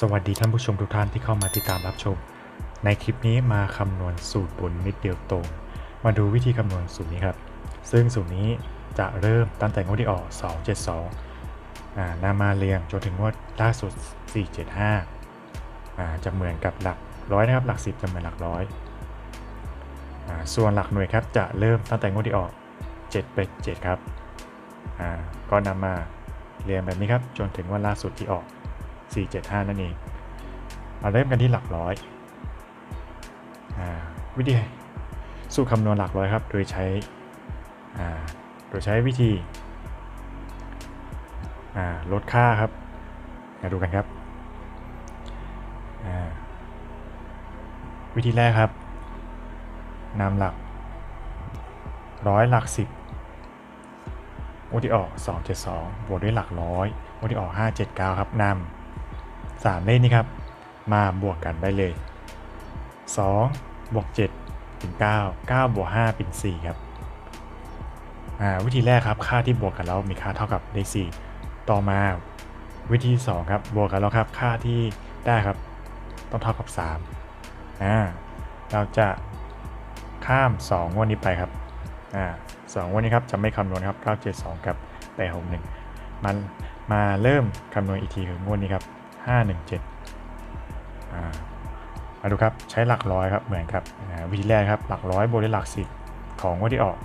สวัสดีท่านผู้ชมทุกท่านที่เข้ามาติดตามรับชม ในคลิปนี้มาคำนวณสูตรบนมิดเดียวตรง มาดูวิธีคำนวณสูตรนี้ครับ ซึ่งสูตรนี้จะเริ่มตั้งแต่งวดที่ออก 272อ่านำมาเรียงจนถึงงวดล่าสุด 475อ่าจะเหมือนกับหลักร้อยนะครับ หลัก 10จะเหมือนหลักร้อยอ่าส่วนหลักหน่วยครับจะเริ่มตั้งแต่งวดที่ออก7ไป7ครับอ่าก็นำมาเรียงแบบนี้ครับจนถึงวันล่าสุดที่ออก 475 นั่นเองมาเริ่มกันที่หลักร้อยอวิธีสูตรคำนวณหลักร้อยครับ โดยใช้โดยใช้วิธีลดค่าครับมาดูกันครับ วิธีแรกครับนำหลักร้อยหลักสิบงวดที่ออก 272 บวกด้วยหลักร้อยงวดที่ออก 579 ครับนำ 3 เลขนี้ครับ มาบวกกันได้เลย 2 บวก7เป็น 9 9 บวก5เป็น 4 ครับวิธีแรกครับค่าที่บวกกันแล้วมีค่าเท่ากับเลข4ต่อมาวิธี 2 ครับ บวกกันแล้วครับ ค่าที่ได้ครับ ต้องเท่ากับ3อ่าเราจะข้าม 2 งวดนี้ไปครับอ่าสองงวดนี้ครับจะไม่คำนวณครับ 972 กับ861มันมาเริ่มคำนวณอีกทีคืองวดนี้ครับ 517อ่ามาดูครับใช้หลักร้อยครับเหมือนครับวิธีแรกครับหลักร้อยบวกด้วยหลักสิบของงวดที่ออก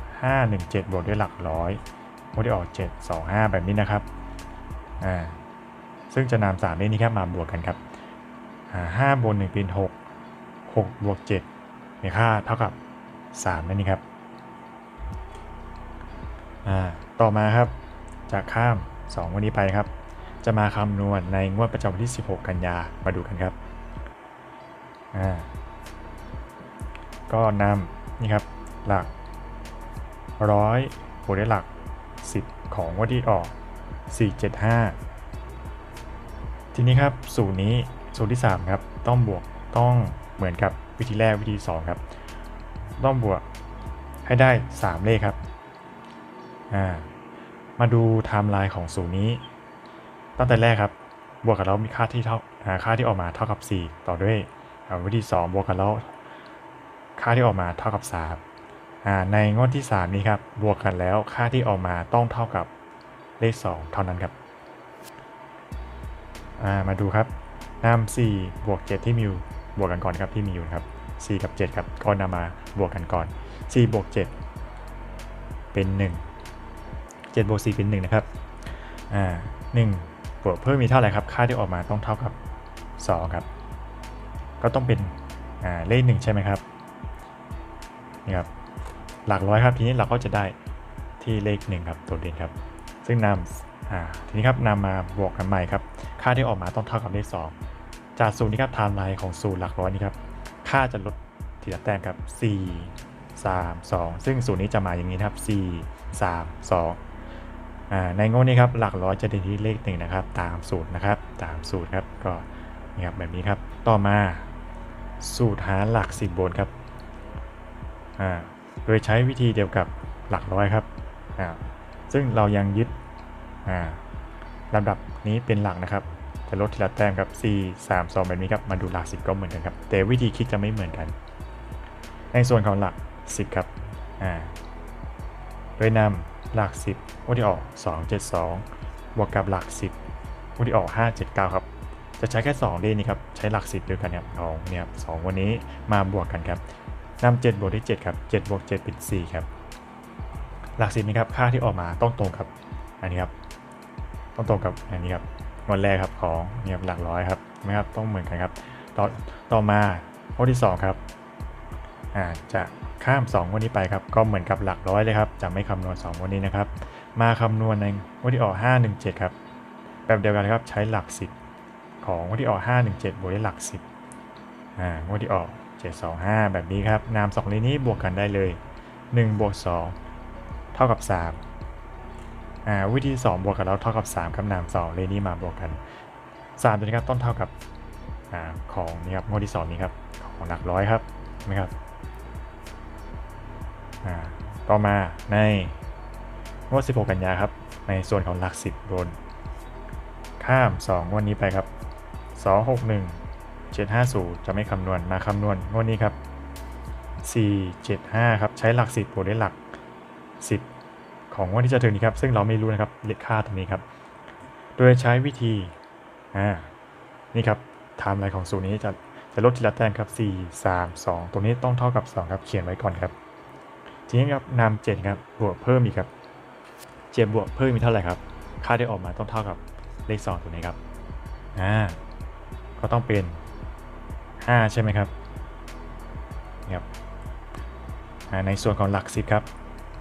517 บวกด้วยหลักร้อยงวดที่ออก 725 แบบนี้นะครับอ่าซึ่งจะนำสามเลขนี้ครับมาบวกกันครับห้าบวกหนึ่งเป็นหกหกบวกเจ็ดมีค่าเท่ากับสามนั่นเองครับต่อมาครับจะข้าม2วันนี้ไปครับ จะมาคำนวณในงวดประจำวันที่ 16 กันยามาดูกันครับอ่าก็นำนี่ครับหลักร้อยบวกด้วยหลัก 10 ของวันที่ออก 475 ทีนี้ครับสูตรนี้สูตรที่ 3 ครับ ต้องบวกต้องเหมือนกับวิธีแรกวิธี 2 ครับ ต้องบวกให้ได้ 3 เลขครับอ่ามาดูไทม์ไลน์ของสูตรนี้ ตั้งแต่แรกครับ บวกกันแล้วมีค่าที่เท่าอ่าค่าที่ออกมาเท่ากับ 4 ต่อด้วยวิธี 2 บวกกันแล้วค่าที่ออกมาเท่ากับ3ในงวดที่ 3 นี้ครับ บวกกันแล้วค่าที่ออกมาต้องเท่ากับเลข 2 เท่านั้นครับามาดูครับนำ4บวก 7 ที่มีอยู่บวกกันก่อนครับที่มีอยู่ครับ 4 กับ 7 ครับก็นำมาบวกกันก่อน 4 บวก 7 เป็น 1 7บวก4เป็น 1 นะครับ อ่า1 บวกเพิ่มมีเท่าไหร่ครับ ค่าที่ออกมาต้องเท่ากับ 2 ครับ ก็ต้องเป็นอ่าเลข1ใช่ไหมครับนี่ครับหลักร้อยครับทีนี้เราก็จะได้ที่เลข1ครับตัวเด่นครับ ซึ่งนำทีนี้ครับนำมาบวกกันใหม่ครับ ค่าที่ออกมาต้องเท่ากับเลข 2 จากสูตรนี้ครับไทม์ไลน์ของสูตรหลักร้อยนี้ครับค่าจะลดทีละแต้มครับ 4 3 2 ซึ่งสูตรนี้จะมาอย่างนี้ครับ 4 3 2อ่า ในงวดนี้ครับหลักร้อยจะเด่นที่เลขหนึ่งนะครับ ตามสูตรนะครับ ตามสูตรครับก็นี่ครับแบบนี้ครับ ต่อมาสูตรหาหลักสิบบนครับโดยใช้วิธีเดียวกับหลักร้อยครับซึ่งเรายังยึดอ่าลำดับนี้เป็นหลักนะครับจะลดทีละแต้มครับ 4 3 2 แบบนี้ครับมาดูหลักสิบก็เหมือนกันครับ แต่วิธีคิดจะไม่เหมือนกัน ในส่วนของหลัก 10 ครับ อ่า โดยนำ หลัก 10งวดที่ออก 272 บวกกับหลัก 10งวดที่ออก 579 ครับ จะใช้แค่ 2 เลขนี้ครับ ใช้หลัก 10ด้วยกันครับของเนี่ยสองวันนี้มาบวกกันครับนำ7บวกด้วย7ครับ7บวก7เป็น4ครับ หลัก 10นี้ครับ ค่าที่ออกมาต้องตรงกับ อันนี้ครับต้องตรงกับอันนี้ครับงวดแรกครับของเนี่ยหลักร้อยครับไม่ครับต้องเหมือนกันครับ ต่อต่อมางวดที่ 2 ครับอ่าจะ ข้าม 2 วันนี้ไปครับ ก็เหมือนกับหลักร้อยเลยครับ จะไม่คำนวณ 2 วันนี้นะครับ มาคำนวณในวันที่ออก 517 ครับ แบบเดียวกันครับใช้หลัก 10 ของวันที่ออก 517 บวกด้วยหลัก 10อ่างวดที่ออก 725 แบบนี้ครับนาม2เลขนี้บวกกันได้เลย 1 บวก 2 เท่ากับ 3อ่าวิธี 2 บวกกันแล้วเท่ากับ3ครับนาม2เลขนี้มาบวกกัน3ตัวนี้ครับต้องเท่ากับอ่าของนี่ครับงวดที่2นี้ครับของหลักร้อยครับเห็นไหมครับ ต่อมาในงวด 16 กันยาครับ ในส่วนของหลัก 10บนข้าม 2 งวดนี้ไปครับ 261 750 จะไม่คำนวณมาคำนวณงวดนี้ครับ 475 ครับใช้หลัก 10บวกด้วยหลัก 10 ของงวดที่จะถึงนี้ครับ ซึ่งเราไม่รู้นะครับเลขค่าตรงนี้ครับ โดยใช้วิธีอ่านี่ครับไทม์ไลน์ของสูตรนี้จะจะลดทีละแต้มครับ 4 3 2 ตรงนี้ต้องเท่ากับ 2 ครับ เขียนไว้ก่อนครับ ทีนี้ครับนำ7ครับบวกเพิ่มอีกครับเจ็ดบวกเพิ่มมีเท่าไหร่ครับ ค่าที่ออกมาต้องเท่ากับเลข2ตัวนี้ครับอ่าก็ต้องเป็น5ใช่ไหมครับนะครับอ่าในส่วนของหลัก10ครับ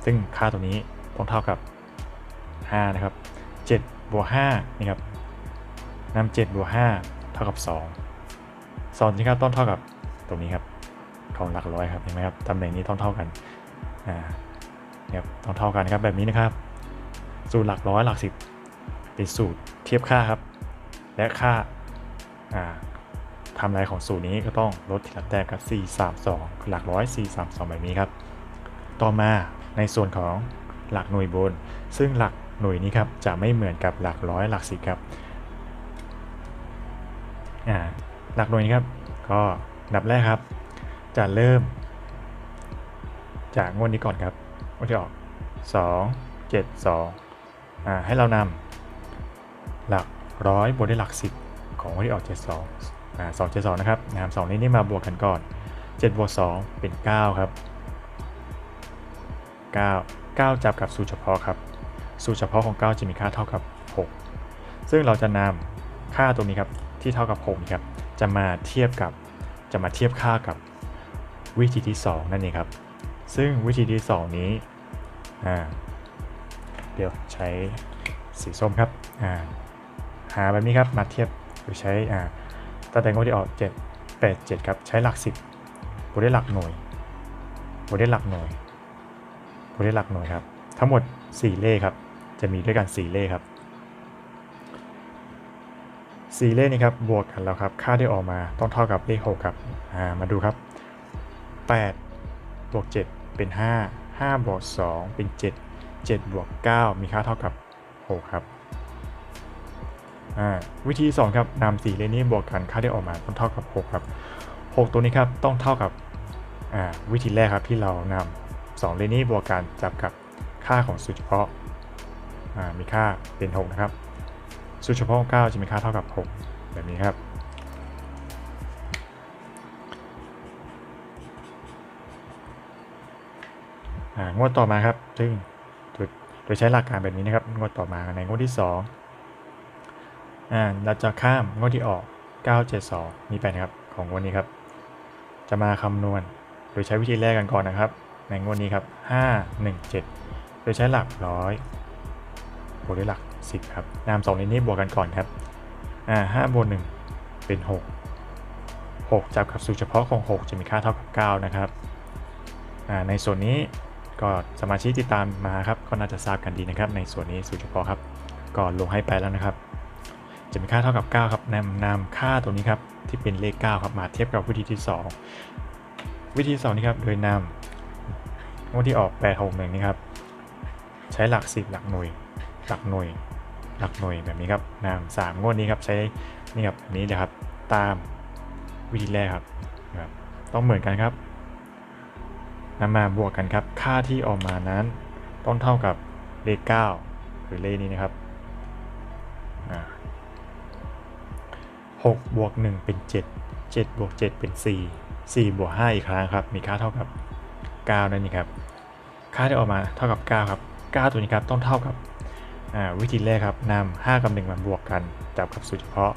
ซึ่งค่าตัวนี้ต้องเท่ากับ5นะครับ7บวก5นี่ครับนำ7บวก5เท่ากับ2 2นี่ครับต้องเท่ากับตรงนี้ครับของหลักร้อยครับเห็นไหมครับตำแหน่งนี้ต้องเท่ากัน อ่าเนี่ยต้องเท่ากันครับแบบนี้นะครับ สูตรหลักร้อยหลักสิบเป็นสูตรเทียบค่าครับ และค่าอ่าทำลายของสูตรนี้ก็ต้องลดทีละแต้มครับ4 3 2คือหลักร้อย4 3 2 แบบนี้ครับ ต่อมาในส่วนของหลักหน่วยบน ซึ่งหลักหน่วยนี้ครับจะไม่เหมือนกับหลักร้อยหลักสิบครับหลักหน่วยนี้ครับ ก็ดับแรกครับ จะเริ่ม จากงวดนี้ก่อนครับงวดที่ออก 2 7 2อ่าให้เรานำหลักร้อยบวกด้วยหลัก 10 ของงวดที่ออก 72อ่า2 7 2 นะครับนำ2นี้นี่มาบวกกันก่อน7บวก2เป็น 9 ครับ 9 9 จับกับสูตรเฉพาะครับ สูตรเฉพาะของ 9 จะมีค่าเท่ากับ 6 ซึ่งเราจะนำค่าตรงนี้ครับที่เท่ากับ6นี่ครับจะมาเทียบกับจะมาเทียบค่ากับวิธีที่ 2 นั่นเองครับ ซึ่งวิธีที่ 2 นี้เดี๋ยวใช้สีส้มครับาหาแบบนี้ครับมาเทียบโดยใช้ตั้งแต่งวดที่ออก7 8 7ครับใช้หลัก 10บวกด้วยหลักหน่วยบวกด้วยหลักหน่วยบวกด้วยหลักหน่วยครับ ทั้งหมด 4 เลขครับ จะมีด้วยกัน 4 เลขครับ4เลขนี้ครับบวกกันแล้วครับ ค่าที่ออกมาต้องเท่ากับเลข6ครับามาดูครับ8บวก7 เป็น 5 5 บวก 2 เป็น 7 7 บวก 9 มีค่าเท่ากับ 6 ครับ วิธี 2 ครับนำ4เลขนี้บวกกันค่าที่ออกมาต้องเท่ากับ 6 ครับ 6 ตัวนี้ครับต้องเท่ากับวิธีแรกครับที่เรานำ2เลขนี้บวกกันจับกับค่าของสูตรเฉพาะมีค่าเป็น 6 นะครับ สูตรเฉพาะของ9จะมีค่าเท่ากับ 6 แบบนี้ครับ งวดต่อมาครับ ซึ่งโดยใช้หลักการแบบนี้นะครับ งวดต่อมาในงวดที่2อ่าเราจะข้ามงวดที่ออก 972มีไปนะครับ ของงวดนี้ครับ จะมาคำนวณ โดยใช้วิธีแรกกันก่อนนะครับ ในงวดนี้ครับ 517 โดยใช้หลักร้อยบวกด้วยหลัก 10 ครับนามสองเลนนี้บวกกันก่อนครับ อ่า5บวก1เป็น 6 6 จับกับสูตรเฉพาะของ 6 จะมีค่าเท่ากับ 9 นะครับ อ่า ในส่วนนี้ ก็สมาชิกติดตามมาครับก็น่าจะทราบกันดีนะครับ ในส่วนนี้สูตรเฉพาะครับก็ลงให้ไปแล้วนะครับ จะมีค่าเท่ากับ 9 ครับนำนำค่าตัวนี้ครับที่เป็นเลข 9 ครับมาเทียบกับวิธีที่ 2 วิธีที่2นี้ครับโดยนำงวดที่ออก861นี่ครับใช้หลัก 10 หลักหน่วย หลักหน่วย หลักหน่วยแบบนี้ครับนำสามงวดนี้ครับใช้นี่ครับแบบนี้เลยครับตามวิธีแรกครับ ต้องเหมือนกันครับ นำมาบวกกันครับ ค่าที่ออกมานั้นต้องเท่ากับเลข 9 หรือเลขนี้นะครับ6บวก1เป็น 7 7บวก7เป็น 4 4บวก5อีกครั้งครับ มีค่าเท่ากับ 9 นั่นเองครับ ค่าที่ออกมาเท่ากับ 9 ครับ 9 ตัวนี้ครับต้องเท่ากับวิธีแรกครับนำ5กับ1มาบวกกันจับกับสูตรเฉพาะ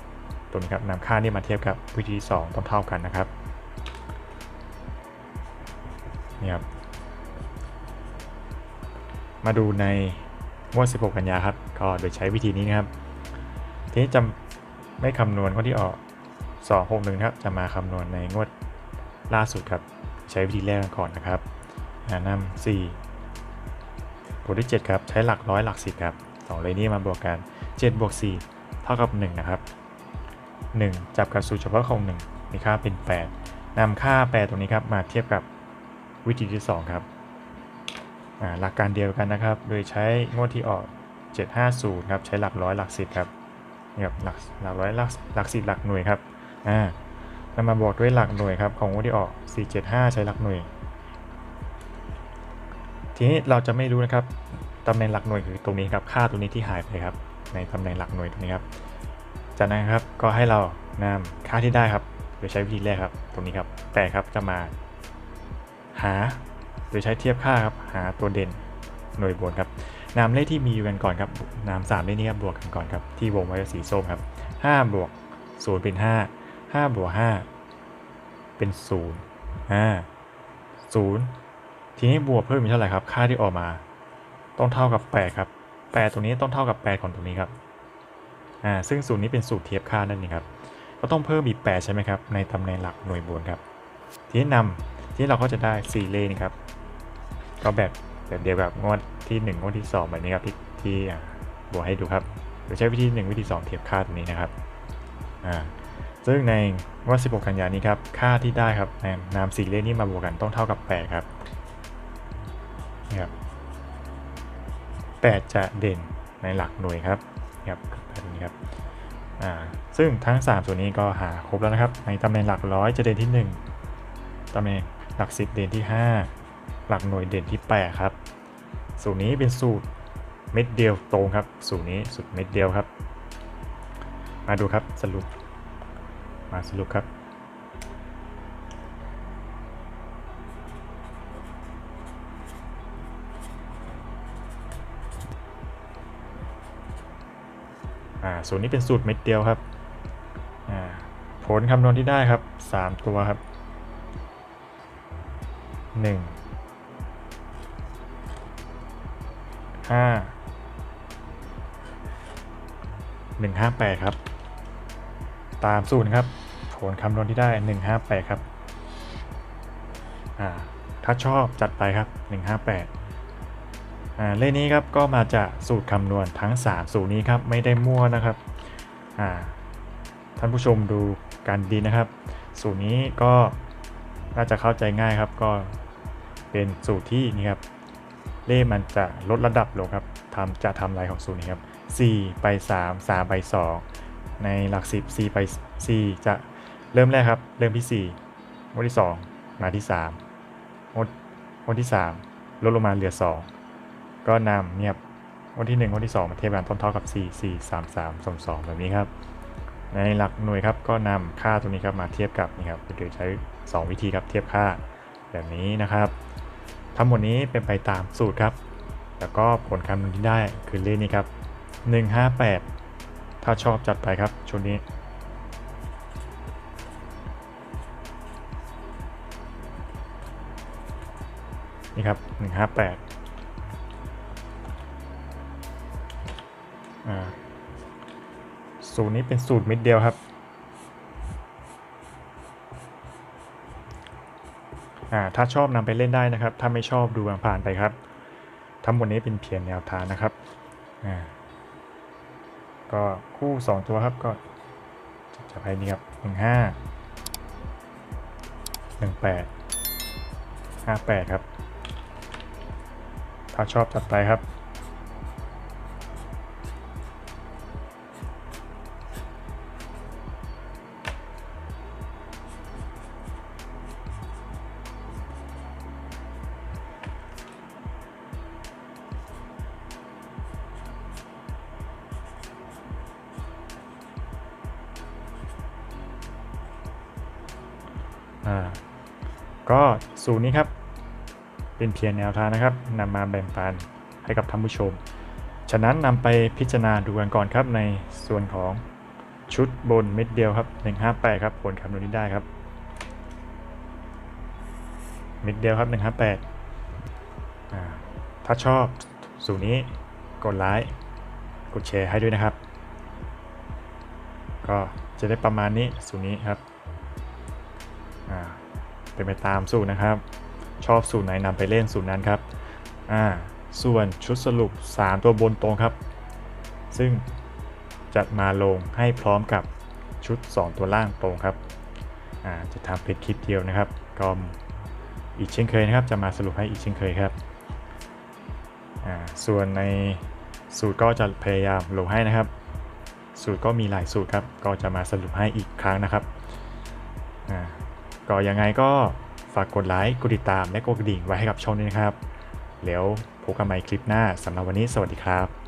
ตัวนี้ครับนำค่านี้มาเทียบกับวิธี 2 ต้องเท่ากันนะครับ นี่ครับ มาดูในงวด 16 กันยาครับ ก็โดยใช้วิธีนี้นะครับ ทีนี้จะไม่คำนวณงวดที่ออก 261ครับ จะมาคำนวณในงวดล่าสุดครับ ใช้วิธีแรกก่อนนะครับนำ4บวกด้วย7ครับ ใช้หลักร้อยหลัก10ครับ2เลยนี้มาบวกกัน7บวก4เท่ากับ 1 นะครับ 1 จับกับสูตรเฉพาะของ 1 มีค่าเป็น 8นำค่า 8 ตรงนี้ครับ มาเทียบกับ วิธีที่ 2 ครับหลักการเดียวกันนะครับ โดยใช้งวดที่ออก 750 ครับ ใช้หลักร้อยหลัก10ครับนี่ครับหลักหลักร้อยหลักหลักสิบหลักหน่วยครับ อ่านำมาบวกด้วยหลักหน่วยครับของงวดที่ออก 475 ใช้หลักหน่วย ทีนี้เราจะไม่รู้นะครับตำแหน่งหลักหน่วยคือตรงนี้ครับ ค่าตรงนี้ที่หายไปครับ ในตำแหน่งหลักหน่วยตรงนี้ครับ จากนั้นครับ ก็ให้เรานำค่าที่ได้ครับ โดยใช้วิธีแรกครับ ตรงนี้ครับ แต่ครับจะมา หา โดยใช้เทียบค่าครับหาตัวเด่นหน่วยบนครับนำเลขที่มีอยู่กันก่อนครับนำสามเลขนี้ครับบวกกันก่อนครับที่วงไว้สีส้มครับ5บวก0เป็น 5 5บวก5เป็น0อ่า0ทีนี้บวกเพิ่มเป็นเท่าไหร่ครับค่าที่ออกมา ต้องเท่ากับ8ครับ8ตรงนี้ต้องเท่ากับ8ของตรงนี้ครับอ่าซึ่งสูตรนี้เป็นสูตรเทียบค่านั่นเองครับ ก็ต้องเพิ่มอีก8ใช่ไหมครับในตำแหน่งหลักหน่วยบนครับ ทีนี้นำ ทีนี้เราก็จะได้4เลขนี่ครับ ก็แบบแบบเดียวกับงวดที่1งวดที่ 2 แบบนี้ครับที่ที่บวกให้ดูครับโดยใช้วิธี 1 วิธี 2 เทียบค่าตรงนี้นะครับอ่าซึ่งในงวด16 กันยานี้ครับค่าที่ได้ครับนำนำ4เลขนี้มาบวกกันต้องเท่ากับ 8 ครับนี่ครับ8จะเด่นในหลักหน่วยครับนี่ครับแบบนี้ครับอ่าซึ่งทั้ง 3 ส่วนนี้ก็หาครบแล้วนะครับ ในตำแหน่งหลักร้อยจะเด่นที่ 1ตำแหน่ง หลัก 10 เด่นที่ 5 หลักหน่วยเด่นที่ 8 ครับ สูตรนี้เป็นสูตรเม็ดเดียวตรงครับ สูตรนี้สูตรเม็ดเดียวครับ มาดูครับสรุป มาสรุปครับอ่าสูตรนี้เป็นสูตรเม็ดเดียวครับอ่าผลคำนวณที่ได้ครับ 3 ตัวครับ 1 5 158ครับ ตามสูตรครับผลคำนวณที่ได้158ครับอ่าถ้าชอบจัดไปครับ 158อ่าเลขนี้ครับก็มาจากสูตรคำนวณทั้ง 3 สูตรนี้ครับไม่ได้มั่วนะครับอ่าท่านผู้ชมดูกันดีนะครับ สูตรนี้ก็น่าจะเข้าใจง่ายครับก็ เป็นสูตรที่นี่ครับเลขมันจะลดระดับลงครับทำจะทำลายของสูตรนี้ครับ4ไป 3 3 ไป 2 ในหลัก 10 4ไป 4 จะเริ่มแรกครับ เริ่มที่4งวดที่ 2 มาที่ 3งวดงวดที่ 3 ลดลงมาเหลือ 2 ก็นำเนี่ยครับวันที่1วันที่ 2 มาเทียบกันต้นเท่ากับ 4 4 3 3 2 2 แบบนี้ครับ ในหลักหน่วยครับก็นำค่าตรงนี้ครับมาเทียบกับนี่ครับโดยใช้ 2 วิธีครับเทียบค่าแบบนี้นะครับ ทั้งหมดนี้เป็นไปตามสูตรครับ แล้วก็ผลคำนวณที่ได้คือเลขนี้ครับ 158 ถ้าชอบจัดไปครับชุดนี้ นี่ครับ 158อ่าสูตรนี้เป็นสูตรมิดเดียวครับ อ่า ถ้าชอบนำไปเล่นได้นะครับ ถ้าไม่ชอบดูผ่านไปครับ ทั้งหมดนี้เป็นเพียงแนวทางนะครับอ่าก็คู่ 2 ตัวครับก็จะไปนี่ครับ15 18 58ครับ ถ้าชอบจัดไปครับ ก็สูตรนี้ครับ เป็นเพียงแนวทางนะครับนำมาแบ่งปันให้กับท่านผู้ชม ฉะนั้นนำไปพิจารณาดูกันก่อนครับในส่วนของชุดบนเม็ดเดียวครับ 158 ครับผลคำนวณที่ได้ครับ เม็ดเดียวครับ 158อ่าถ้าชอบสูตรนี้กดไลค์กดแชร์ให้ด้วยนะครับ ก็จะได้ประมาณนี้สูตรนี้ครับ เป็นไปตามสูตรนะครับ ชอบสูตรไหนนำไปเล่นสูตรนั้นครับอ่าส่วนชุดสรุป 3 ตัวบนตรงครับ ซึ่งจะมาลงให้พร้อมกับชุด 2 ตัวล่างตรงครับอ่าจะทำเป็นคลิปเดียวนะครับ ก็อีกเช่นเคยนะครับ จะมาสรุปให้อีกเช่นเคยครับอ่าส่วนในสูตรก็จะพยายามลงให้นะครับ สูตรก็มีหลายสูตรครับ ก็จะมาสรุปให้อีกครั้งนะครับอ่า ก็ยังไงก็ฝากกดไลค์ กดติดตาม และกดกระดิ่งไว้ให้กับช่องนี้นะครับ แล้วพบกันใหม่คลิปหน้าสำหรับวันนี้สวัสดีครับ